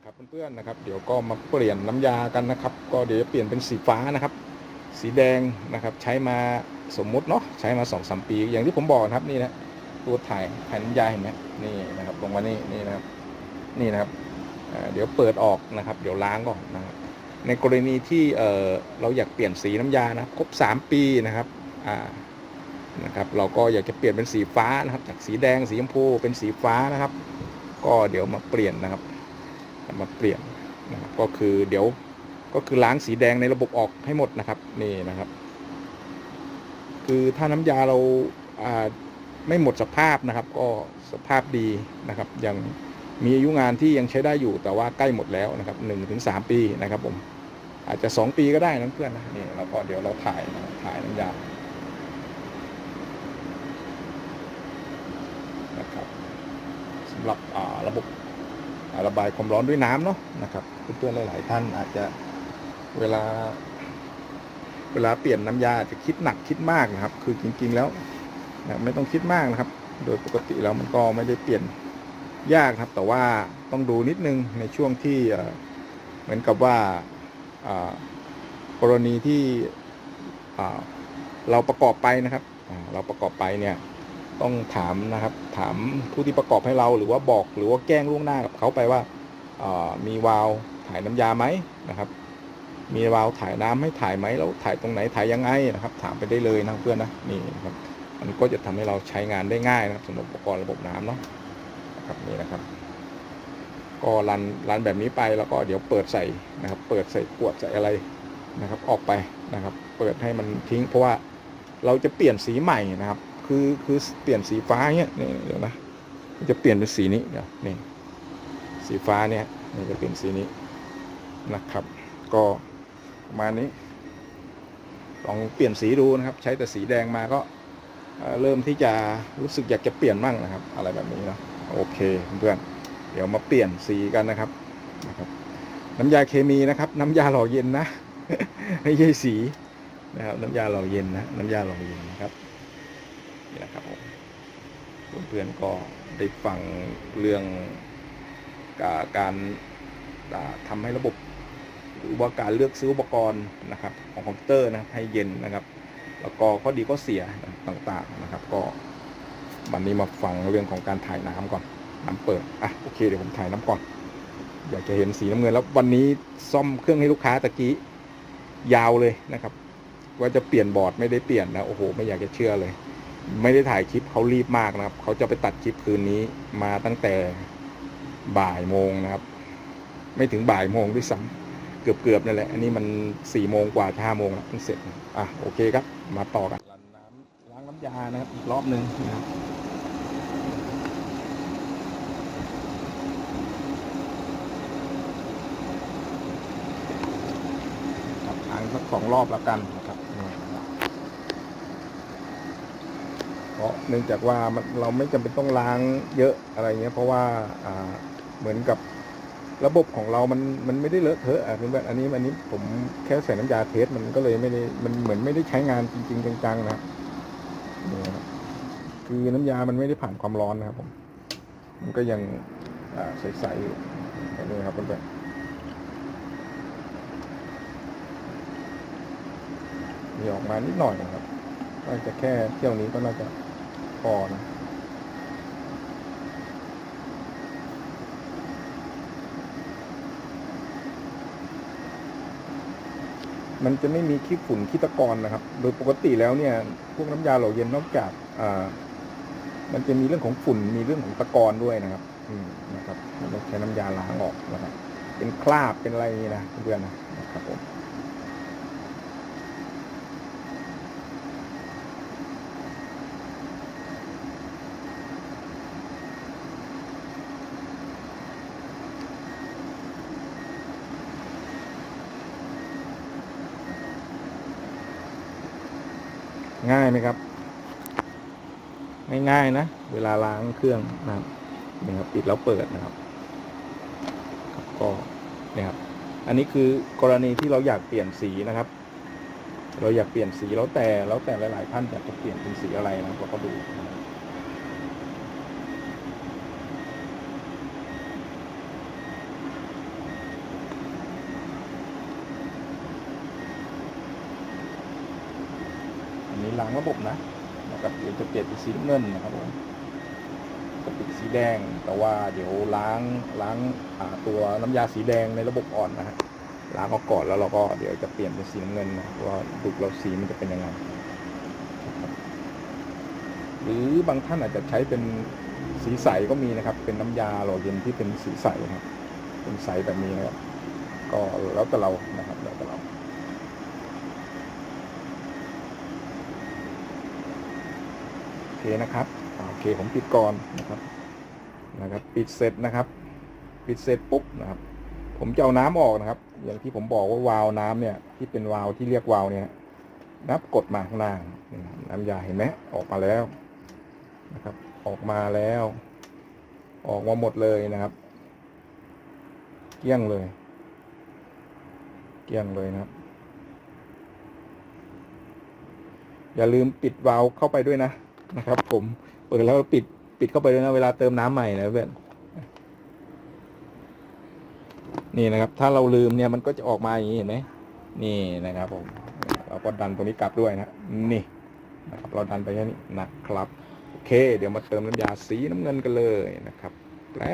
นะครับเพื่อนๆนะครับเดี๋ยวก็มาเปลี่ยนน้ำยากันนะครับ ก็เดี๋ยวจะเปลี่ยนเป็นสีฟ้านะครับ สีแดงนะครับใช้มาสมมุติเนาะใช้มา2อสปี อย่างที่ผมบอกนะครับนี่นะตัวถ่ายถ่ายน้ำยาเห็นไหมนี่นะครับลงมานี่นี่นะครับนี่นะครับเดี๋ยวเปิดออกนะครับ เดี๋ยวล้างก่อนนะครับในกรณีที่เออเราอยากเปลี่ยนสีน้ำยานะครบ 3 ปีนะครับอ่านะครับ เราก็อยากจะเปลี่ยนเป็นสีฟ้านะครับ จากสีแดงสีชมพูเป็นสีฟ้านะครับ ก็เดี๋ยวมาเปลี่ยนนะครับ มาเปลี่ยนนะครับก็คือเดี๋ยวก็คือล้างสีแดงในระบบออกให้หมดนะครับนี่นะครับ คือถ้าน้ำยาเราอ่าไม่หมดสภาพนะครับ ก็สภาพดีนะครับ ยังมีอายุงานที่ยังใช้ได้อยู่แต่ว่าใกล้หมดแล้วนะครับหนึ่งถึงสามปีนะครับผมอาจจะสองปีก็ได้นะเพื่อนนะนี่แล้วก็เดี๋ยวเราถ่ายนะถ่ายน้ำยานะครับสำหรับอ่าระบบ ระบายความร้อนด้วยน้ำเนาะนะครับเพื่อนๆหลาย ๆ ท่านอาจจะเวลา เวลาเปลี่ยนน้ำยาจะคิดหนักคิดมากนะครับ คือจริง ๆ แล้วนะไม่ต้องคิดมากนะครับ โดยปกติแล้วมันก็ไม่ได้เปลี่ยนยากครับ แต่ว่าต้องดูนิดนึงในช่วงที่เหมือนกับว่ากรณีที่เราประกอบไปนะครับ เราประกอบไปเนี่ย ต้องถามนะครับ ถามผู้ที่ประกอบให้เราหรือว่าบอกหรือว่าแจ้งล่วงหน้ากับเขาไปว่าามีวาล์วถ่ายน้ำยาไหมนะครับ มีวาล์วถ่ายน้ำให้ถ่ายไหมแล้วถ่ายตรงไหนถ่ายยังไงนะครับ ถามไปได้เลยนะเพื่อนนะนี่นะครับมันก็จะทำให้เราใช้งานได้ง่ายนะครับสำหรับอุปกรณ์ระบบน้ำเนาะนะครับนี่นะครับ ก็รันรันแบบนี้ไปแล้วก็เดี๋ยวเปิดใส่นะครับ เปิดใส่ขวดใส่อะไรนะครับ ออกไปนะครับ เปิดให้มันทิ้งเพราะว่าเราจะเปลี่ยนสีใหม่นะครับ คือคือเปลี่ยนสีฟ้าเนี่ยนี่เดี๋ยวนะจะเปลี่ยนเป็นสีนี้เดี๋ยวนี่สีฟ้าเนี่ยนี่จะเปลี่ยนสีนี้นะครับ ก็ประมาณนี้ลองเปลี่ยนสีดูนะครับ ใช้แต่สีแดงมาก็เริ่มที่จะรู้สึกอยากจะเปลี่ยนมั่งนะครับ อะไรแบบนี้เนาะโอเคเพื่อนเดี๋ยวมาเปลี่ยนสีกันนะครับนะครับ น้ำยาเคมีนะครับ น้ำยาหล่อเย็นนะไม่ใช่สีนะครับ น้ำยาหล่อเย็นนะน้ำยาหล่อเย็นนะครับ นี่นะครับผมเพื่อนๆก็ได้ฟังเรื่องการอ่าทำให้ระบบหรือว่าการเลือกซื้ออุปกรณ์นะครับของคอมพิวเตอร์นะให้เย็นนะครับ แล้วก็ข้อดีข้อเสียต่างๆนะครับ ก็วันนี้มาฟังเรื่องของการถ่ายน้ำก่อนน้ำเปิดอะโอเคเดี๋ยวผมถ่ายน้ำก่อน อยากจะเห็นสีน้ำเงินแล้ววันนี้ซ่อมเครื่องให้ลูกค้าตะกี้ยาวเลยนะครับ ว่าจะเปลี่ยนบอร์ดไม่ได้เปลี่ยนนะโอ้โหไม่อยากจะเชื่อเลย ไม่ได้ถ่ายคลิปเขารีบมากนะครับ เขาจะไปตัดคลิปคืนนี้มาตั้งแต่บ่ายโมงนะครับ ไม่ถึงบ่ายโมงด้วยซ้ำเกือบเกือบๆนั่นแหละ อันนี้มันสี่โมงกว่าห้าโมงแล้วเพิ่งเสร็จ อะโอเคครับ มาต่อกันล้างน้ำล้างน้ำยานะครับอีกรอบหนึ่งนะครับครับล้างสักสองรอบแล้วกันนะครับนี่นะครับเพ ราะเนื่องจากว่ามันเราไม่จำเป็นต้องล้างเยอะอะไรเงี้ยเพราะว่าเหมือนกับระบบของเรามันมันไม่ได้เลอะเทอะอะเพื่อนๆอันนี้อันนี้ผมแค่ใส่น้ำยาเทสมันก็เลยไม่ได้มันเหมือนไม่ได้ใช้งานจริง ๆ จังๆนะครับคือน้ำยามันไม่ได้ผ่านความร้อนนะครับผม มันก็ยังใสๆอยู่แบบนี้ครับเพื่อนๆมีออกมานิดหน่อยนะครับน่าจะแค่เที่ยวนี้ก็น่าจะ พอนมันจะไม่มีขี้ฝุ่นขี้ตะกอนนะครับ โดยปกติแล้วเนี่ย พวกน้ำยาหล่อเย็นนอกจากอ่ามันจะมีเรื่องของฝุ่นมีเรื่องของตะกอนด้วยนะครับ อืมนะครับเราใช้น้ำยาล้างออกนะครับ เป็นคราบเป็นอะไรนี้นะเพื่อนนะครับผม ง่ายไหมครับ ง่ายๆนะ เวลาล้างเครื่องนะครับนี่ครับปิดแล้วเปิดนะครับก็เนี่ยครับ อันนี้คือกรณีที่เราอยากเปลี่ยนสีนะครับ เราอยากเปลี่ยนสีแล้วแต่แล้วแต่หลาย ๆ ท่านอยากจะเปลี่ยนเป็นสีอะไรนะเราก็ดู นะครังระบบนะนะครับเดี๋ยวจะเปลี่ยนเป็นสีน้ำเงินนะครับผมจะปิดสีแดง แต่ว่าเดี๋ยวล้างล้างาตัวน้ำยาสีแดงในระบบอ่อนนะฮะล้างออกก่อนแล้วเราก็เดี๋ยวจะเปลี่ยนเป็นสีน้ำเงินนะว่าดูเราสีมันจะเป็นยังไงหรือบางท่านอาจจะใช้เป็นสีใสก็มีนะครับ เป็นน้ำยาหล่อเย็นที่เป็นสีใสนะครับเป็นใสแบบนี้นะครับก็แล้วแต่เรานะครับแล้วแต่เรา โอ เคนะครับโอเคผมปิดก่อนนะครับนะครับปิดเสร็จนะครับ ปิดเสร็จปุ๊บนะครับ ผมจะเอาน้ำออกนะครับ อย่างที่ผมบอกว่าวาล์วน้ำเนี่ยที่เป็นวาล์วที่เรียกวาล์วเนี่ยนับกดมาข้างล่างนี่นะครับน้ำยาเห็นไหมออกมาแล้วนะครับ ออกมาแล้ว ออกมาหมดเลยนะครับ เกลี้ยงเลย เกลี้ยงเลยนะครับ อย่าลืมปิดวาล์วเข้าไปด้วยนะ นะครับ ผมเปิดแล้วปิดปิดเข้าไปด้วยนะเวลาเติมน้ำใหม่นะเพื่อนนี่นะครับ ถ้าเราลืมเนี่ยมันก็จะออกมาอย่างนี้เห็นไหมนี่นะครับ ผม เราก็ดันตรงนี้กลับด้วยนะนี่นะครับ เราดันไปแค่นี้นะครับโอเค เดี๋ยวมาเติมน้ำยาสีน้ำเงินกันเลยนะครับแล้ว